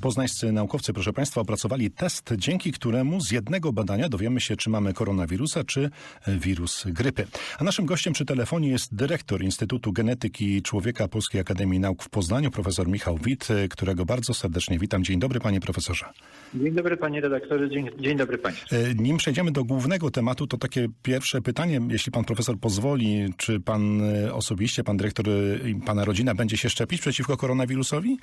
Poznańscy naukowcy, proszę Państwa, opracowali test, dzięki któremu z jednego badania dowiemy się, czy mamy koronawirusa, czy wirus grypy. A naszym gościem przy telefonie jest dyrektor Instytutu Genetyki Człowieka Polskiej Akademii Nauk w Poznaniu, profesor Michał Wit, którego bardzo serdecznie witam. Dzień dobry, panie profesorze. Dzień dobry, panie redaktorze, dzień, dzień dobry państwu. E, Nim przejdziemy do głównego tematu, to takie pierwsze pytanie, jeśli pan profesor pozwoli, czy pan e, osobiście, pan dyrektor e, i pana rodzina będzie się szczepić przeciwko koronawirusowi?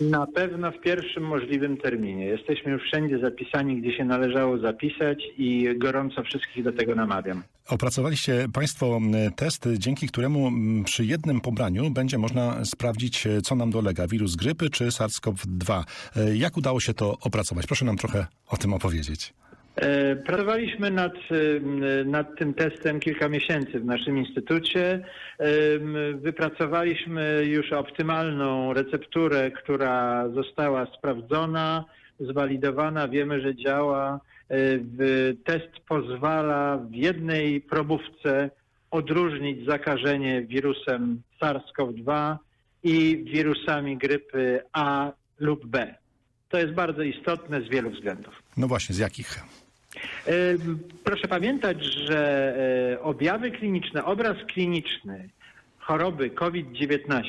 Na pewno w pierwszym możliwym terminie. Jesteśmy już wszędzie zapisani, gdzie się należało zapisać i gorąco wszystkich do tego namawiam. Opracowaliście Państwo test, dzięki któremu przy jednym pobraniu będzie można sprawdzić, e, co nam dolega, wirus grypy czy SARS-CoV-2. E, Jak udało się to opracować? Proszę nam trochę o tym opowiedzieć. E, Pracowaliśmy nad, e, nad tym testem kilka miesięcy w naszym instytucie. E, Wypracowaliśmy już optymalną recepturę, która została sprawdzona, zwalidowana. Wiemy, że działa. Test pozwala w jednej probówce odróżnić zakażenie wirusem SARS-CoV-2 i wirusami grypy A lub B. To jest bardzo istotne z wielu względów. No właśnie, z jakich? E, Proszę pamiętać, że e, objawy kliniczne, obraz kliniczny choroby COVID-19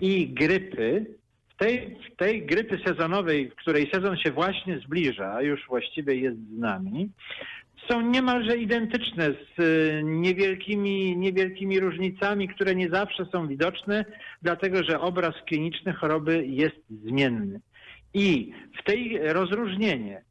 i grypy, w tej, w tej grypy sezonowej, w której sezon się właśnie zbliża, już właściwie jest z nami, są niemalże identyczne z e, niewielkimi, niewielkimi różnicami, które nie zawsze są widoczne, dlatego że obraz kliniczny choroby jest zmienny. I w tej rozróżnienie,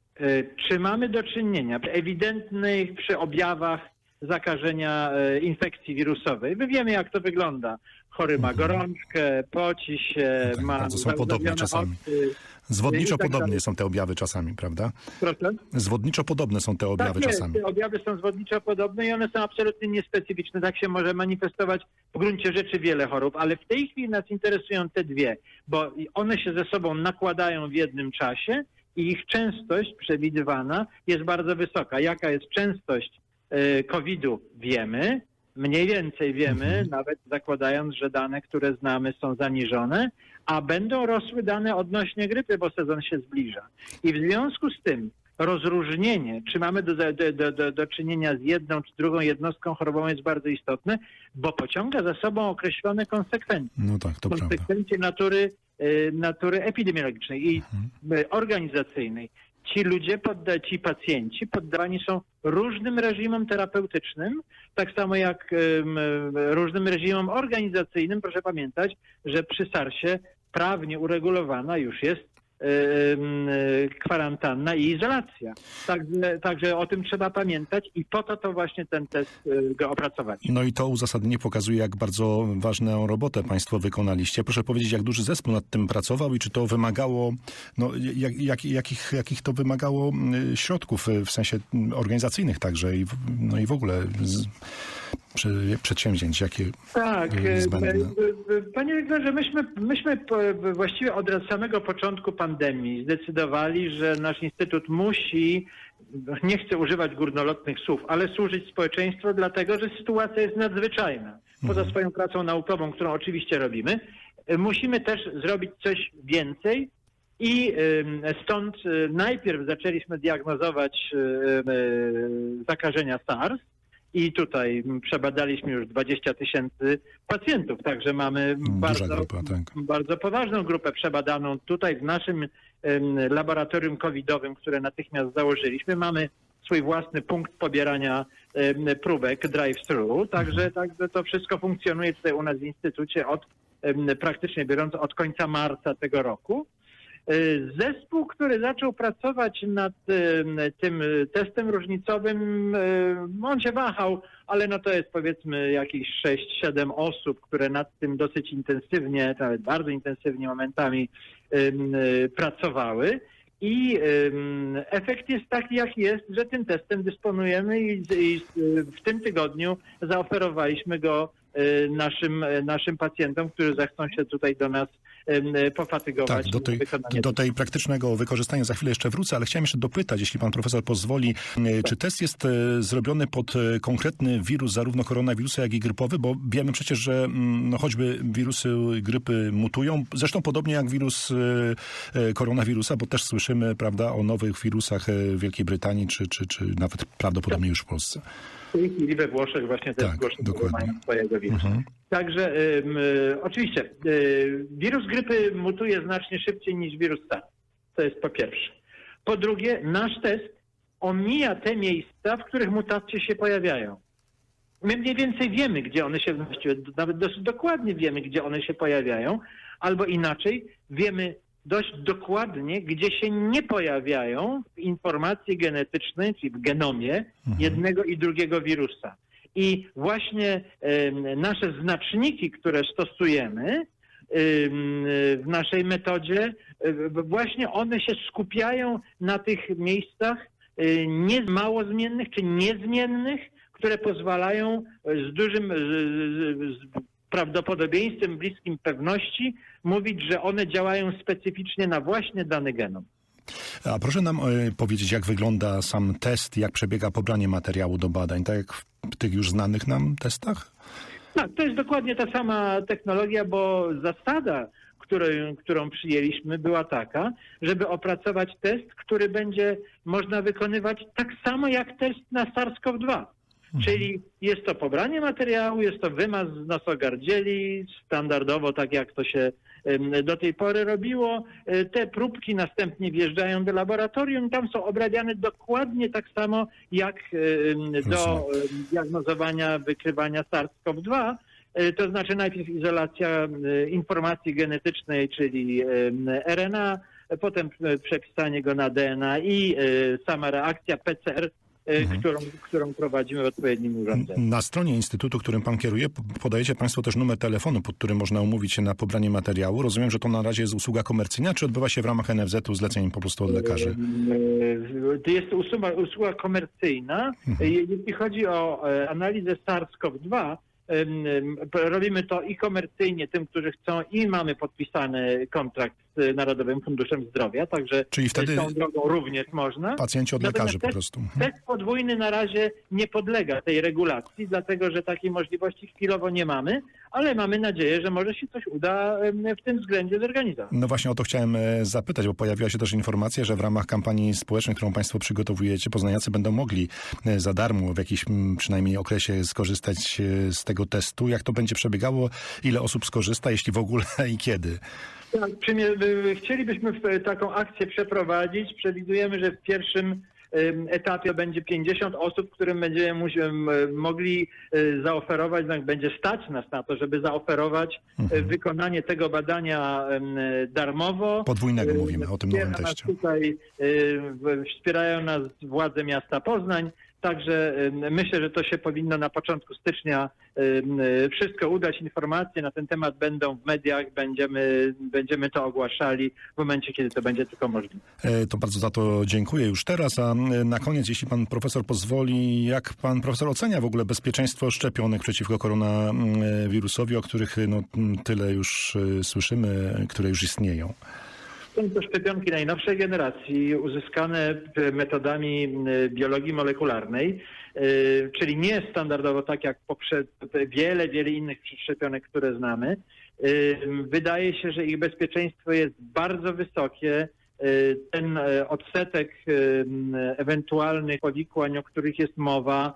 czy mamy do czynienia przy ewidentnych przy objawach zakażenia e, infekcji wirusowej. My wiemy, jak to wygląda. Chory ma gorączkę, poci się, tak, ma bardzo są podobne czasami. oczy. Zwodniczo tak podobne są te objawy czasami, prawda? Proszę? Zwodniczo podobne są te objawy tak jest, czasami. te objawy są zwodniczo podobne i one są absolutnie niespecyficzne. Tak się może manifestować w gruncie rzeczy wiele chorób, ale w tej chwili nas interesują te dwie, bo one się ze sobą nakładają w jednym czasie i ich częstość przewidywana jest bardzo wysoka. Jaka jest częstość e, COVID-u wiemy, mniej więcej wiemy, Mhm. nawet zakładając, że dane, które znamy są zaniżone, a będą rosły dane odnośnie grypy, bo sezon się zbliża. I w związku z tym rozróżnienie, czy mamy do, do, do, do, do czynienia z jedną czy drugą jednostką chorobową jest bardzo istotne, bo pociąga za sobą określone konsekwencje. No tak, to prawda. konsekwencje natury, y, natury epidemiologicznej i y, organizacyjnej. Ci ludzie, podda, ci pacjenci poddani są różnym reżimom terapeutycznym, tak samo jak ym, różnym reżimom organizacyjnym. Proszę pamiętać, że przy SARS-ie prawnie uregulowana już jest y, kwarantanna i izolacja. Także, także o tym trzeba pamiętać i po to to właśnie ten test y, go opracowali. No i to uzasadnienie pokazuje, jak bardzo ważną robotę Państwo wykonaliście. Proszę powiedzieć, jak duży zespół nad tym pracował i czy to wymagało, no, jak, jak, jakich, jakich to wymagało y, środków, y, w sensie y, organizacyjnych także i, no i w ogóle z, przedsięwzięć, jakie Tak, były e, niezbędne. e, e, panie rektorze, myśmy, myśmy właściwie od samego początku pandemii zdecydowali, że nasz instytut musi, nie chcę używać górnolotnych słów, ale służyć społeczeństwu, dlatego że sytuacja jest nadzwyczajna. Poza swoją pracą naukową, którą oczywiście robimy, musimy też zrobić coś więcej. I stąd najpierw zaczęliśmy diagnozować zakażenia SARS, i tutaj przebadaliśmy już 20 tysięcy pacjentów, także mamy Duża bardzo, grupa, tak. bardzo poważną grupę przebadaną tutaj w naszym laboratorium covidowym, które natychmiast założyliśmy. Mamy swój własny punkt pobierania próbek drive-thru, także, także to wszystko funkcjonuje tutaj u nas w instytucie od praktycznie biorąc od końca marca tego roku. Y, Zespół, który zaczął pracować nad em, tym testem różnicowym, y, on się wahał, ale no to jest powiedzmy jakieś 6-7 osób, które nad tym dosyć intensywnie, nawet bardzo intensywnie momentami pracowały. I efekt jest taki, jak jest, że tym testem dysponujemy i, w tym tygodniu zaoferowaliśmy go e, naszym, e, naszym pacjentom, którzy zechcą się tutaj do nas e, pofatygować. Tak, do, tej, do tej praktycznego wykorzystania za chwilę jeszcze wrócę, ale chciałem jeszcze dopytać, jeśli pan profesor pozwoli, e, czy test jest e, zrobiony pod e, konkretny wirus, zarówno koronawirusa, jak i grypowy, bo wiemy przecież, że mm, no, choćby wirusy grypy mutują, zresztą podobnie jak wirus e, e, koronawirusa, bo też słyszymy, prawda, o nowych wirusach e, w Wielkiej Brytanii, czy, czy, czy nawet prawdopodobnie już w Polsce. W tej chwili we Włoszech właśnie też Tak, dokładnie. mają swojego wirusa. Mhm. Także y, oczywiście y, wirus grypy mutuje znacznie szybciej niż wirus SARS. To jest po pierwsze. Po drugie, nasz test omija te miejsca, w których mutacje się pojawiają. My mniej więcej wiemy, gdzie one się, właściwie nawet dosyć dokładnie wiemy, gdzie one się pojawiają, albo inaczej, wiemy dość dokładnie, gdzie się nie pojawiają w informacji genetycznej, czyli w genomie jednego i drugiego wirusa. I właśnie nasze znaczniki, które stosujemy em, w naszej metodzie, em, właśnie one się skupiają na tych miejscach e, nie mało zmiennych czy niezmiennych, które pozwalają e, z dużym z prawdopodobieństwem bliskim pewności mówić, że one działają specyficznie na właśnie dany genom. A proszę nam e, powiedzieć, jak wygląda sam test, jak przebiega pobranie materiału do badań, tak jak w tych już znanych nam testach? Tak, to jest dokładnie ta sama technologia, bo zasada, którą, którą przyjęliśmy, była taka, żeby opracować test, który będzie można wykonywać tak samo jak test na SARS-CoV-2. Czyli jest to pobranie materiału, jest to wymaz z nosogardzieli, standardowo tak jak to się do tej pory robiło. E, Te próbki następnie wjeżdżają do laboratorium, tam są obrabiane dokładnie tak samo jak em, do diagnozowania, wykrywania SARS-CoV-2. E, To znaczy najpierw izolacja e, informacji genetycznej, czyli RNA, e, potem e, przepisanie go na DNA i e, sama reakcja PCR, e, którą, którą prowadzimy w odpowiednim urządzeniu. Na stronie instytutu, którym pan kieruje, podajecie państwo też numer telefonu, pod którym można umówić się na pobranie materiału. Rozumiem, że to na razie jest usługa komercyjna, czy odbywa się w ramach NFZ-u zleceń po prostu od lekarzy? E, To jest usługa, usługa komercyjna. E, Jeśli chodzi o e, analizę SARS-CoV-2, em, em, robimy to i komercyjnie tym, którzy chcą i mamy podpisany kontrakt z Narodowym Funduszem Zdrowia, także Czyli wtedy tą drogą również można. pacjenci od Natomiast lekarzy po prostu. Mhm. Test podwójny na razie nie podlega tej regulacji, dlatego że takiej możliwości chwilowo nie mamy, ale mamy nadzieję, że może się coś uda w tym względzie zorganizować. No właśnie o to chciałem e, zapytać, bo pojawiła się też informacja, że w ramach kampanii społecznej, którą państwo przygotowujecie, poznaniacy będą mogli e, za darmo w jakimś przynajmniej okresie skorzystać e, z tego testu. Jak to będzie przebiegało? Ile osób skorzysta, jeśli w ogóle i kiedy? Tak, chcielibyśmy taką akcję przeprowadzić. Przewidujemy, że w pierwszym ym, etapie będzie 50 osób, którym będziemy mogli y, zaoferować, no, będzie stać nas na to, żeby zaoferować y, wykonanie tego badania darmowo. Podwójnego Y, mówimy o tym nowym wspiera teście. Tutaj wspierają nas władze miasta Poznań. Także ym, myślę, że to się powinno na początku stycznia ym, y, wszystko udać. Informacje na ten temat będą w mediach, będziemy, będziemy to ogłaszali w momencie, kiedy to będzie tylko możliwe. E, To bardzo za to dziękuję już teraz. A e, na koniec, jeśli pan profesor pozwoli, jak pan profesor ocenia w ogóle bezpieczeństwo szczepionek przeciwko koronawirusowi, o których no, tyle już e, słyszymy, które już istnieją? Są to szczepionki najnowszej generacji, uzyskane metodami m, biologii molekularnej, e, czyli nie standardowo tak jak poprzed wiele, wiele innych szczepionek, które znamy. E, Wydaje się, że ich bezpieczeństwo jest bardzo wysokie. Ten odsetek ewentualnych powikłań, o których jest mowa,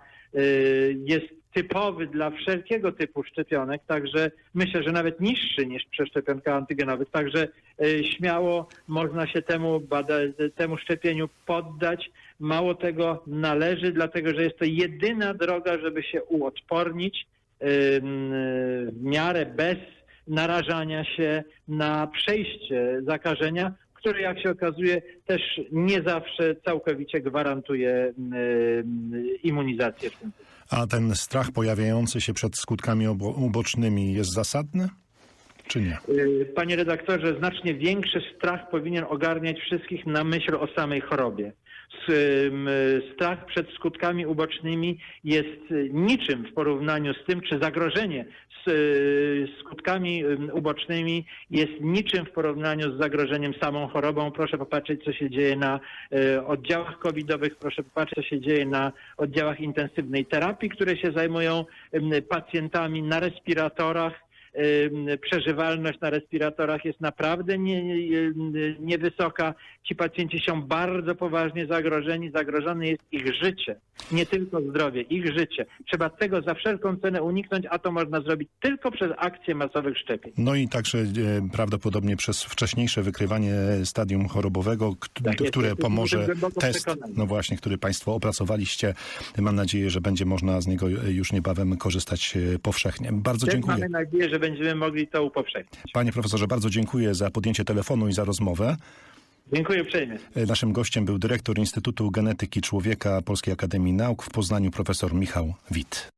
jest typowy dla wszelkiego typu szczepionek, także myślę, że nawet niższy niż przy szczepionkach antygenowych, także e, śmiało można się temu, bada, temu szczepieniu poddać. Mało tego należy, dlatego że jest to jedyna droga, żeby się uodpornić em, w miarę bez narażania się na przejście zakażenia, które jak się okazuje też nie zawsze całkowicie gwarantuje em, immunizację w tym A ten strach pojawiający się przed skutkami ubocznymi jest zasadny? czy nie? Y, Panie redaktorze, znacznie większy strach powinien ogarniać wszystkich na myśl o samej chorobie. Strach przed skutkami ubocznymi jest niczym w porównaniu z tym, czy zagrożenie skutkami ym, ubocznymi jest niczym w porównaniu z zagrożeniem samą chorobą. Proszę popatrzeć, co się dzieje na y, oddziałach covidowych, proszę popatrzeć, co się dzieje na oddziałach intensywnej terapii, które się zajmują pacjentami na respiratorach. Przeżywalność na respiratorach jest naprawdę nie- nie- niewysoka. Ci pacjenci są bardzo poważnie zagrożeni. Zagrożone jest ich życie, nie tylko zdrowie, ich życie. Trzeba tego za wszelką cenę uniknąć, a to można zrobić tylko przez akcję masowych szczepień. No i także e, prawdopodobnie przez wcześniejsze wykrywanie stadium chorobowego, Tak które pomoże test, przekonany. no właśnie, który Państwo opracowaliście. Mam nadzieję, że będzie można z niego e, już niebawem korzystać e, powszechnie. Bardzo Też dziękuję. mamy nadzieję, że będziemy mogli to upowszechnić. Panie profesorze, bardzo dziękuję za podjęcie telefonu i za rozmowę. Dziękuję uprzejmie. E, Naszym gościem był dyrektor Instytutu Genetyki Człowieka Polskiej Akademii Nauk w Poznaniu, profesor Michał Wit.